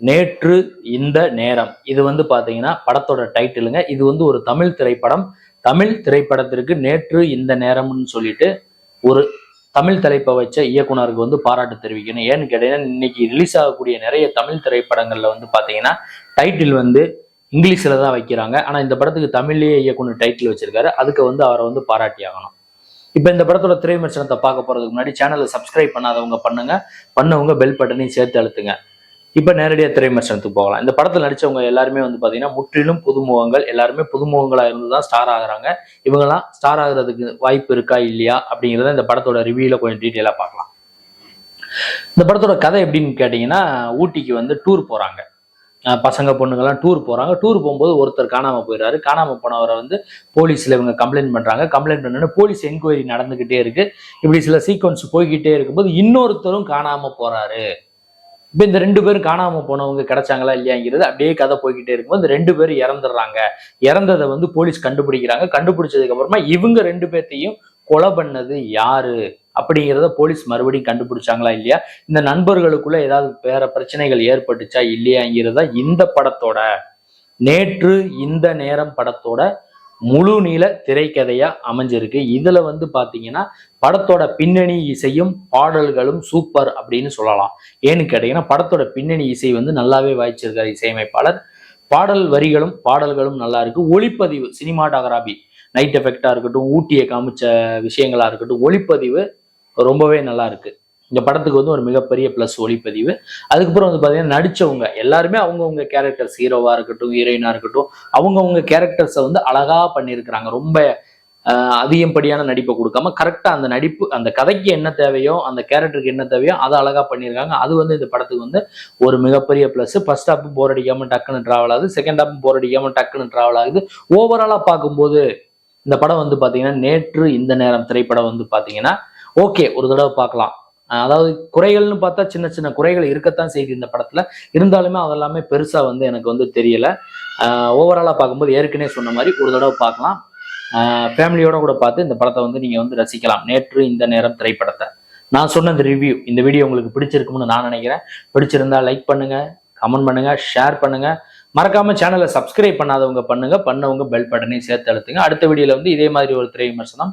நேற்று இந்த நேரம். இது வந்து பாத்தீங்கன்னா படத்தோட டைட்டிலுங்க. இது வந்து ஒரு தமிழ் திரைப்படம். தமிழ் திரைப்படத்திற்கு நேற்று இந்த நேரம்னு சொல்லிட்டு ஒரு தமிழ் தலைப்பை வச்ச இயக்குனருக்கு வந்து பாராட்டு தெரிவிக்கணும். ஏன்னு கேட்டீங்கன்னா இன்னைக்கு ரிலீஸ் ஆகக்கூடிய நிறைய தமிழ் திரைப்படங்கள்ல வந்து பாத்தீங்கன்னா டைட்டில் வந்து இங்கிலீஷில் தான் வைக்கிறாங்க. ஆனால் இந்த படத்துக்கு தமிழ்லேயே இயக்குனர் டைட்டில் வச்சிருக்காரு. அதுக்கு வந்து அவரை வந்து பாராட்டி ஆகணும் இப்போ இந்த படத்தோட திரை விமர்சனத்தை பார்க்க போகிறதுக்கு முன்னாடி சேனலை சப்ஸ்கிரைப் பண்ணாதவங்க பண்ணுங்க. பண்ணவங்க பெல் பட்டனையும் சேர்த்து அழுத்துங்க. இப்போ நேரடியாக திரை விமர்சனத்துக்கு போகலாம். இந்த படத்தில் நடிச்சவங்க எல்லாருமே வந்து பார்த்தீங்கன்னா முற்றிலும் புதுமுகங்கள் எல்லாருமே புதுமுகங்களாக இருந்து தான் ஸ்டார் ஆகுறாங்க. இவங்கெல்லாம் ஸ்டார் ஆகுறதுக்கு வாய்ப்பு இருக்கா இல்லையா அப்படிங்கிறத இந்த படத்தோட ரிவியூவில் கொஞ்சம் டீட்டெயிலாக பார்க்கலாம். இந்த படத்தோட கதை எப்படின்னு கேட்டிங்கன்னா ஊட்டிக்கு வந்து டூர் போகிறாங்க பசங்க பொண்ணுங்கெல்லாம் டூர் போகிறாங்க டூர் போகும்போது ஒருத்தர் காணாமல் போயிடுறாரு. காணாமல் போனவரை வந்து போலீஸில் இவங்க கம்ப்ளைண்ட் பண்ணுறாங்க கம்ப்ளைண்ட் பண்ணோன்னு போலீஸ் என்கொயரி நடந்துக்கிட்டே இருக்குது இப்படி சில சீக்வன்ஸ் போய்கிட்டே இருக்கும்போது இன்னொருத்தரும் காணாமல் போகிறாரு இப்போ இந்த ரெண்டு பேரும் காணாம போனவங்க கிடைச்சாங்களா இல்லையாங்கிறது அப்படியே கதை போய்கிட்டே இருக்கும்போது இந்த ரெண்டு பேரும் இறந்துடுறாங்க. இறந்ததை வந்து போலீஸ் கண்டுபிடிக்கிறாங்க. கண்டுபிடிச்சதுக்கு அப்புறமா இவங்க ரெண்டு பேர்த்தையும் கொலை பண்ணது யாரு? அப்படிங்கிறத போலீஸ் மறுபடியும் கண்டுபிடிச்சாங்களா இல்லையா? இந்த நண்பர்களுக்குள்ள ஏதாவது வேற பிரச்சனைகள் ஏற்பட்டுச்சா இல்லையாங்கிறத இந்த படத்தோட நேற்று இந்த நேரம் படத்தோட முழு நீள திரைக்கதையா அமைஞ்சிருக்கு. இதுல வந்து பாத்தீங்கன்னா படத்தோட பின்னணி இசையும் பாடல்களும் சூப்பர் அப்படின்னு சொல்லலாம். ஏன்னு கேட்டீங்கன்னா படத்தோட பின்னணி இசை வந்து நல்லாவே வாய்ச்சிருக்காரு இசையமைப்பாளர். பாடல் வரிகளும் பாடல்களும் நல்லா இருக்கு. ஒளிப்பதிவு சினிமாட்டோகிராபி நைட் எஃபெக்டா இருக்கட்டும் ஊட்டியை காமிச்ச விஷயங்களா இருக்கட்டும் ஒளிப்பதிவு ரொம்பவே நல்லா இருக்கு. இந்த படத்துக்கு வந்து ஒரு மிகப்பெரிய ப்ளஸ் ஒளிப்பதிவு. அதுக்கப்புறம் வந்து பார்த்தீங்கன்னா நடித்தவங்க எல்லாருமே அவங்கவுங்க கேரக்டர்ஸ் ஹீரோவாக இருக்கட்டும் ஹீரோயினாக இருக்கட்டும் அவங்கவுங்க கேரக்டர்ஸை வந்து அழகாக பண்ணியிருக்கிறாங்க. ரொம்ப அதிகப்படியான நடிப்பை கொடுக்காம கரெக்டாக அந்த நடிப்பு அந்த கதைக்கு என்ன தேவையோ அந்த கேரக்டருக்கு என்ன தேவையோ அதை அழகாக பண்ணியிருக்காங்க. அது வந்து இந்த படத்துக்கு வந்து ஒரு மிகப்பெரிய ப்ளஸ் ஃபர்ஸ்ட் ஹாப் போர் அடிக்காமல் டக்குன்னு ட்ராவல் ஆகுது. செகண்ட் ஹாப் போர் அடிக்காமல் டக்குன்னு ட்ராவல் ஆகுது. ஓவராலாக பார்க்கும்போது இந்த படம் வந்து பார்த்தீங்கன்னா நேற்று இந்த நேரம் திரைப்படம் வந்து பார்த்தீங்கன்னா ஓகே ஒரு தடவை பார்க்கலாம். அதாவது குறைகள்னு பார்த்தா சின்ன சின்ன குறைகள் இருக்கத்தான் செய்யுது இந்த படத்துல. இருந்தாலுமே அதெல்லாமே பெருசா வந்து எனக்கு வந்து தெரியல. ஓவராலா பார்க்கும்போது ஏற்கனவே சொன்ன மாதிரி ஒரு தடவை பார்க்கலாம். ஃபேமிலியோட கூட பார்த்து இந்த படத்தை வந்து நீங்க வந்து ரசிக்கலாம். நேற்று இந்த நேரம் திரைப்படத்தை. நான் சொன்ன இந்த ரிவ்யூ இந்த வீடியோ உங்களுக்கு பிடிச்சிருக்கும்னு நான் நினைக்கிறேன். பிடிச்சிருந்தா லைக் பண்ணுங்க கமெண்ட் பண்ணுங்க ஷேர் பண்ணுங்க. மறக்காம சேனலை சப்ஸ்கிரைப் பண்ணாதவங்க பண்ணுங்க. பண்ணவங்க பெல் பட்டனையும் சேர்த்து அழுத்துங்க. அடுத்த வீடியோல வந்து இதே மாதிரி ஒரு திரை விமர்சனம்